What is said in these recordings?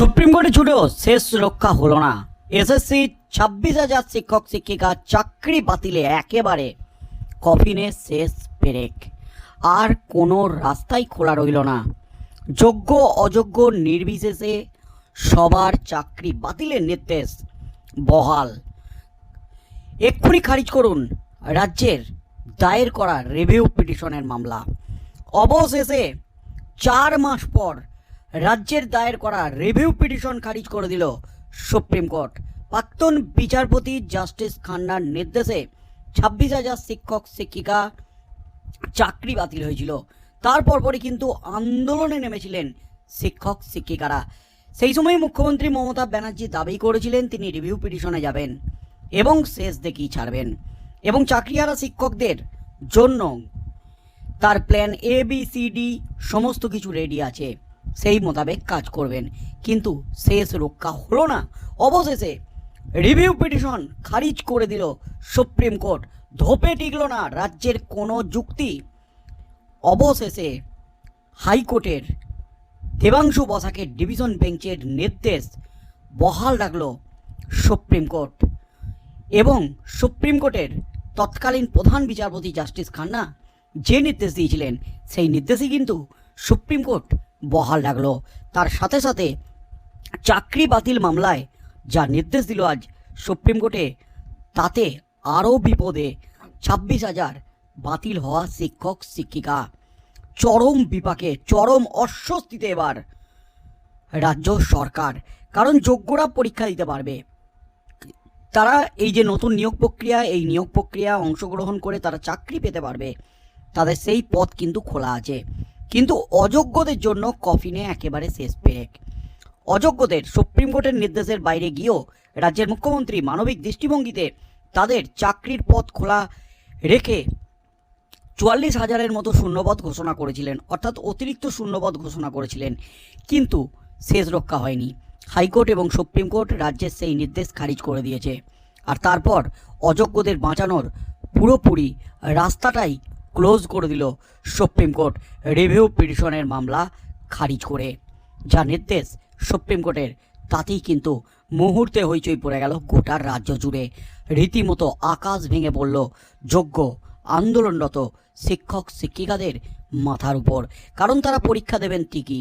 Supreme কোর্টে ছুটেও শেষ রক্ষা হলো না। এসএসসি ছাব্বিশ হাজার শিক্ষক, শিক্ষিকা চাকরি বাতিলে একেবারে কফিনে শেষ পেরেক আর কোনো রাস্তাই খোলা রইল না। যোগ্য, অযোগ্য, নির্বিশেষে সবার চাকরি বাতিলের নির্দেশ, বহাল। এক্ষুনি খারিজ করুন রাজ্যের দায়ের করা রিভিউ পিটিশনের মামলা। অবশেষে চার মাস পর রাজ্যের দায়ের করা রিভিউ পিটিশন খারিজ করে দিল সুপ্রিম কোর্ট। প্রাক্তন বিচারপতি জাস্টিস খান্নার নির্দেশে ছাব্বিশ হাজার শিক্ষক, শিক্ষিকা চাকরি বাতিল হয়েছিল। তারপর পরে কিন্তু আন্দোলনে নেমেছিলেন শিক্ষক, শিক্ষিকারা। সেই সময় মুখ্যমন্ত্রী মমতা ব্যানার্জি দাবি করেছিলেন, তিনি রিভিউ পিটিশনে যাবেন এবং শেষ দেখেই ছাড়বেন এবং চাকরিহারা শিক্ষকদের জন্য তার plan A B C D সমস্ত কিছু রেডি আছে। সেই মোতাবেক কাজ করবেন। কিন্তু শেষ রক্ষা হলো না। অবশেষে রিভিউ পিটিশন খারিজ করে দিল সুপ্রিম কোর্ট। ধোপে টিকল না রাজ্যের কোনো যুক্তি। অবশেষে হাইকোর্টের দেবাংশু বসাকের ডিভিশন বেঞ্চের নির্দেশ বহাল রাখল সুপ্রিম কোর্ট। এবং সুপ্রিম কোর্টের তৎকালীন প্রধান বিচারপতি জাস্টিস খান্না যে নির্দেশ দিয়েছিলেন, সেই নির্দেশই কিন্তু সুপ্রিম কোর্ট বহাল রাখল তার সাথে সাথে চাকরি বাতিল মামলায় যা নির্দেশ দিল আজ সুপ্রিম কোর্টে, তাতে আরও বিপদে ছাব্বিশ হাজার বাতিল হওয়া শিক্ষক, শিক্ষিকা। চরম বিপাকে, চরম অস্বস্তিতে এবার রাজ্য সরকার। কারণ যোগ্যরা পরীক্ষা দিতে পারবে। তারা এই যে নতুন নিয়োগ প্রক্রিয়া, এই নিয়োগ প্রক্রিয়া অংশগ্রহণ করে তারা চাকরি পেতে পারবে। তাদের সেই পথ কিন্তু খোলা আছে। কিন্তু অযোগ্যদের জন্য কফিনে একেবারে শেষ পেরেক। অযোগ্যদের সুপ্রিম কোর্টের নির্দেশের বাইরে গিয়েও রাজ্যের মুখ্যমন্ত্রী মানবিক দৃষ্টিভঙ্গিতে তাদের চাকরির পথ খোলা রেখে চুয়াল্লিশ হাজারের মতো শূন্যপদ ঘোষণা করেছিলেন, অর্থাৎ অতিরিক্ত শূন্যপদ ঘোষণা করেছিলেন। কিন্তু শেষ রক্ষা হয়নি। হাইকোর্ট এবং সুপ্রিম কোর্ট রাজ্যের সেই নির্দেশ খারিজ করে দিয়েছে। আর তারপর অযোগ্যদের বাঁচানোর পুরোপুরি রাস্তাটাই ক্লোজ করে দিল সুপ্রিম কোর্ট রিভিউ পিটিশনের মামলা খারিজ করে। যা নির্দেশ সুপ্রিম কোর্টের, তাতেই কিন্তু মুহূর্তে হইচই পড়ে গেল গোটা রাজ্য জুড়ে। রীতিমতো আকাশ ভেঙে পড়ল যোগ্য আন্দোলনরত শিক্ষক, শিক্ষিকাদের মাথার উপর। কারণ তারা পরীক্ষা দেবেন ঠিকই,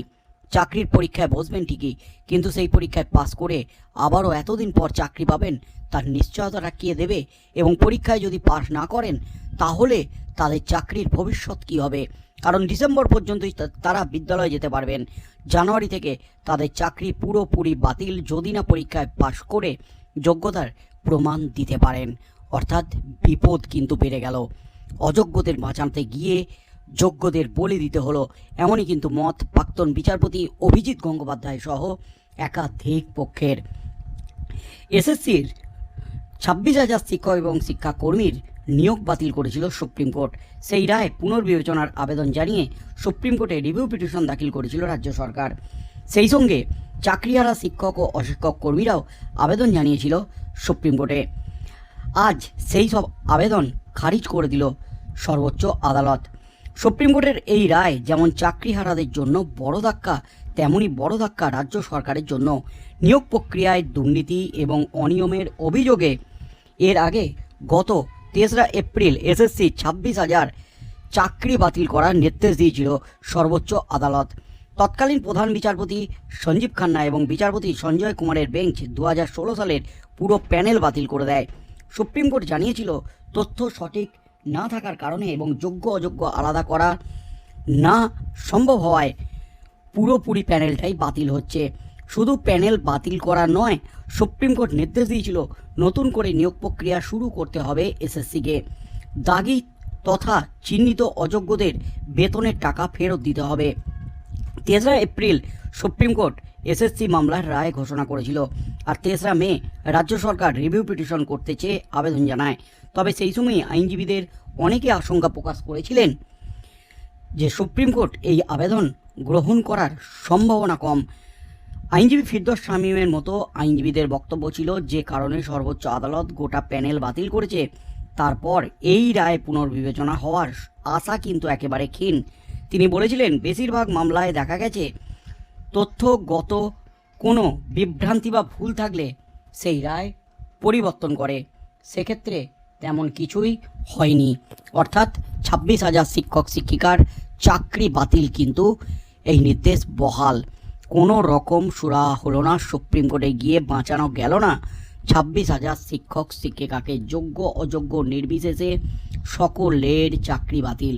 চাকরির পরীক্ষায় বসবেন ঠিকই, কিন্তু সেই পরীক্ষায় পাস করে আবারও এতদিন পর চাকরি পাবেন তার নিশ্চয়তাটা কে দেবে এবং পরীক্ষায় যদি পাস না করেন, তাহলে তাদের চাকরির ভবিষ্যৎ কী হবে? কারণ ডিসেম্বর পর্যন্তই তারা বিদ্যালয়ে যেতে পারবেন। জানুয়ারি থেকে তাদের চাকরি পুরোপুরি বাতিল যদি না পরীক্ষায় পাশ করে যোগ্যতার প্রমাণ দিতে পারেন। অর্থাৎ বিপদ কিন্তু বেড়ে গেল। অযোগ্যদের বাঁচাতে গিয়ে যোগ্যদের বলে দিতে হলো। এমনই কিন্তু মত প্রাক্তন বিচারপতি অভিজিৎ গঙ্গোপাধ্যায় সহ একাধিক পক্ষের। এসএসসির ছাব্বিশ হাজার শিক্ষক এবং শিক্ষাকর্মীর নিয়োগ বাতিল করেছিল সুপ্রিম কোর্ট। সেই রায় পুনর্বিবেচনার আবেদন জানিয়ে সুপ্রিম কোর্টে রিভিউ পিটিশন দাখিল করেছিল রাজ্য সরকার। সেই সঙ্গে চাকরিহারা শিক্ষক ও অশিক্ষক কর্মীরাও আবেদন জানিয়েছিল সুপ্রিম কোর্টে। আজ সেই সব আবেদন খারিজ করে দিল সর্বোচ্চ আদালত। সুপ্রিম কোর্টের এই রায় যেমন চাকরিহারাদের জন্য বড় ধাক্কা তেমনই বড় ধাক্কা রাজ্য সরকারের জন্য। নিয়োগ প্রক্রিয়ায় দুর্নীতি এবং অনিয়মের অভিযোগে এর আগে গত তেসরা এপ্রিল এসএসসি ছাব্বিশ হাজার চাকরি বাতিল করার নির্দেশ দিয়েছিল সর্বোচ্চ আদালত। তৎকালীন প্রধান বিচারপতি সঞ্জীব খান্না এবং বিচারপতি সঞ্জয় কুমারের বেঞ্চ দু হাজার ষোলো সালের পুরো প্যানেল বাতিল করে দেয়। সুপ্রিম কোর্ট জানিয়েছিল, তথ্য সঠিক না থাকার কারণে এবং যোগ্য অযোগ্য আলাদা করা না সম্ভব হওয়ায় পুরোপুরি প্যানেলটাই বাতিল হচ্ছে। শুধু প্যানেল বাতিল করা নয়, সুপ্রিম কোর্ট নির্দেশ দিয়েছিল নতুন করে নিয়োগ প্রক্রিয়া শুরু করতে হবে এসএসসিকে। দাগি তথা চিহ্নিত অযোগ্যদের বেতনের টাকা ফেরত দিতে হবে। তেসরা এপ্রিল সুপ্রিম কোর্ট এসএসসি মামলার রায় ঘোষণা করেছিল আর তেসরা মে রাজ্য সরকার রিভিউ পিটিশন করতে চেয়ে আবেদন জানায়। তবে সেই সময় আইনজীবীদের অনেকে আশঙ্কা প্রকাশ করেছিলেন যে সুপ্রিম কোর্ট এই আবেদন গ্রহণ করার সম্ভাবনা কম। আইনজীবী ফিরদোস শামীমের মতো আইনজীবীদের বক্তব্য ছিল যে কারণে সর্বোচ্চ আদালত গোটা প্যানেল বাতিল করেছে। তারপর এই রায় পুনর্বিবেচনা হওয়ার আশা কিন্তু একেবারে ক্ষীণ। তিনি বলেছিলেন, বেশিরভাগ মামলায় দেখা গেছে তথ্যগত কোনো বিভ্রান্তি বা ভুল থাকলে সেই রায় পরিবর্তন করে। সেক্ষেত্রে তেমন কিছুই হয়নি। অর্থাৎ ছাব্বিশ হাজার শিক্ষক শিক্ষিকার চাকরি বাতিল কিন্তু এই নির্দেশ বহাল। কোনো রকম সুরা হলো না। সুপ্রিম কোর্টে গিয়ে বাঁচানো গেল না। ছাব্বিশ হাজার শিক্ষক, শিক্ষিকাকে যোগ্য, অযোগ্য, নির্বিশেষে সকলের চাকরি বাতিল।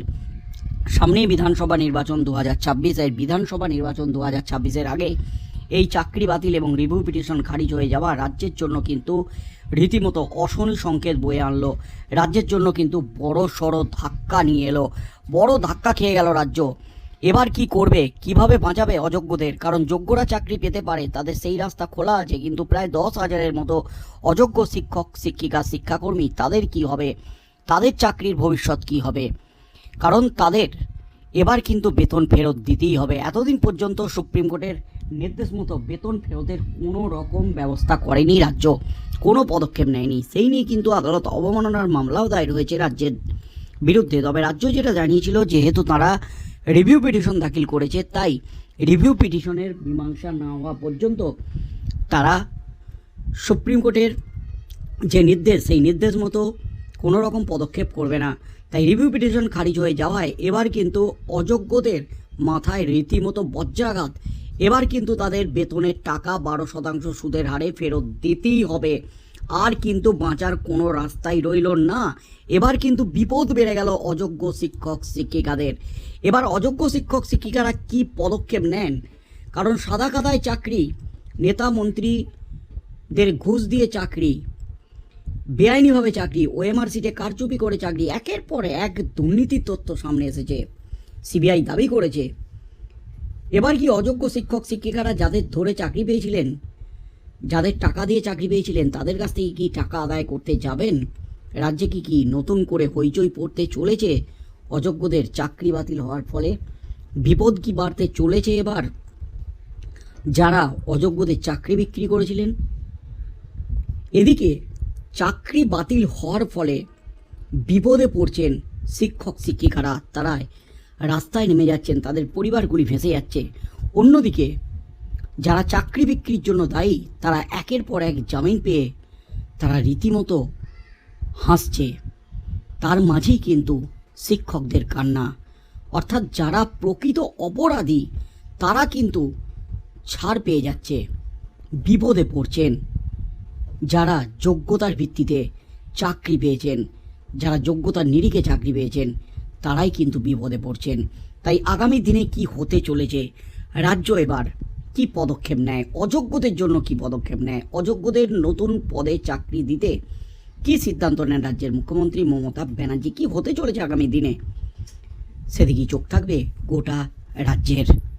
সামনেই বিধানসভা নির্বাচন দু হাজার ছাব্বিশের, বিধানসভা নির্বাচন দু হাজার ছাব্বিশের আগে এই চাকরি বাতিল এবং রিভিউ পিটিশন খারিজ হয়ে যাওয়া রাজ্যের জন্য কিন্তু রীতিমতো অশনি সংকেত বয়ে আনলো। রাজ্যের জন্য কিন্তু বড় সড়ো ধাক্কা নিয়ে এলো। বড় ধাক্কা খেয়ে গেল রাজ্য। এবার কি করবে, কীভাবে বাঁচাবে অযোগ্যদের? কারণ যোগ্যরা চাকরি পেতে পারে, তাদের সেই রাস্তা খোলা আছে, কিন্তু প্রায় দশ হাজারের মতো অযোগ্য শিক্ষক, শিক্ষিকা, শিক্ষাকর্মী, তাদের কি হবে? তাদের চাকরির ভবিষ্যৎ কি হবে? কারণ তাদের এবার কিন্তু বেতন ফেরত দিতেই হবে। এতদিন পর্যন্ত সুপ্রিম কোর্টের নির্দেশ মতো বেতন ফেরতের কোনো রকম ব্যবস্থা করেনি রাজ্য। কোনো পদক্ষেপ নেয়নি। সেই নিয়ে কিন্তু আদালত অবমাননার মামলাও দায়ের হয়েছে রাজ্যের বিরুদ্ধে। তবে রাজ্য যেটা জানিয়েছিল, যেহেতু তারা রিভিউ পিটিশন দাখিল করেছে, তাই রিভিউ পিটিশনের মীমাংসা না হওয়া পর্যন্ত তারা সুপ্রিম কোর্টের যে নির্দেশ, সেই নির্দেশ মতো কোনো রকম পদক্ষেপ করবে না। তাই রিভিউ পিটিশন খারিজ হয়ে যাওয়ায় এবার কিন্তু অযোগ্যদের মাথায় রীতিমতো বজ্রাঘাত। এবার কিন্তু তাদের বেতনের টাকা বারো শতাংশ সুদের হারে ফেরত দিতেই হবে। আর কিন্তু বাঁচার কোনো রাস্তাই রইল না। এবার কিন্তু বিপদ বেড়ে গেল অযোগ্য শিক্ষক, শিক্ষিকাদের। এবার অযোগ্য শিক্ষক, শিক্ষিকারা কি পদক্ষেপ নেন? কারণ সাদা কাদায় চাকরি, নেতা মন্ত্রীদের ঘুষ দিয়ে চাকরি, বেআইনিভাবে চাকরি, ওএমআর সিটে কারচুপি করে চাকরি, একের পর এক দুর্নীতির তথ্য সামনে এসেছে, সিবিআই দাবি করেছে। এবার কি অযোগ্য শিক্ষক, শিক্ষিকারা যাদের ধরে চাকরি পেয়েছিলেন যাদের টাকা দিয়ে চাকরি পেয়েছিলেন, তাদের কাছ থেকে কি টাকা আদায় করতে যাবেন? রাজ্যে কি কি নতুন করে হইচই পড়তে চলেছে? অযোগ্যদের চাকরি বাতিল হওয়ার ফলে বিপদ কি বাড়তে চলেছে এবার? যারা অযোগ্যদের চাকরি বিক্রি করেছিলেন, এদিকে চাকরি বাতিল হওয়ার ফলে বিপদে পড়ছেন শিক্ষক, শিক্ষিকারা। তারা রাস্তায় নেমে যাচ্ছেন, তাদের পরিবারগুলি ভেসে যাচ্ছে। অন্যদিকে যারা চাকরি বিক্রির জন্য দায়ী, তারা একের পর এক জামিন পেয়ে তারা রীতিমতো হাসছে। তার মাঝেই কিন্তু শিক্ষকদের কান্না। অর্থাৎ যারা প্রকৃত অপরাধী, তারা কিন্তু ছাড় পেয়ে যাচ্ছে, বিপদে পড়ছেন। যারা যোগ্যতার ভিত্তিতে চাকরি পেয়েছেন, যারা যোগ্যতার নিরিখে চাকরি পেয়েছেন, তারাই কিন্তু বিপদে পড়ছেন। তাই আগামী দিনে কি হতে চলেছে, রাজ্য এবার কি পদক্ষেপ নেয়? অযোগ্যদের জন্য কি পদক্ষেপ নেয়? অযোগ্যদের নতুন পদে চাকরি দিতে কি সিদ্ধান্ত নেন রাজ্যের মুখ্যমন্ত্রী মমতা ব্যানার্জি? কি হতে চলেছে আগামী দিনে? সেদিকেই চোখ থাকবে গোটা রাজ্যের।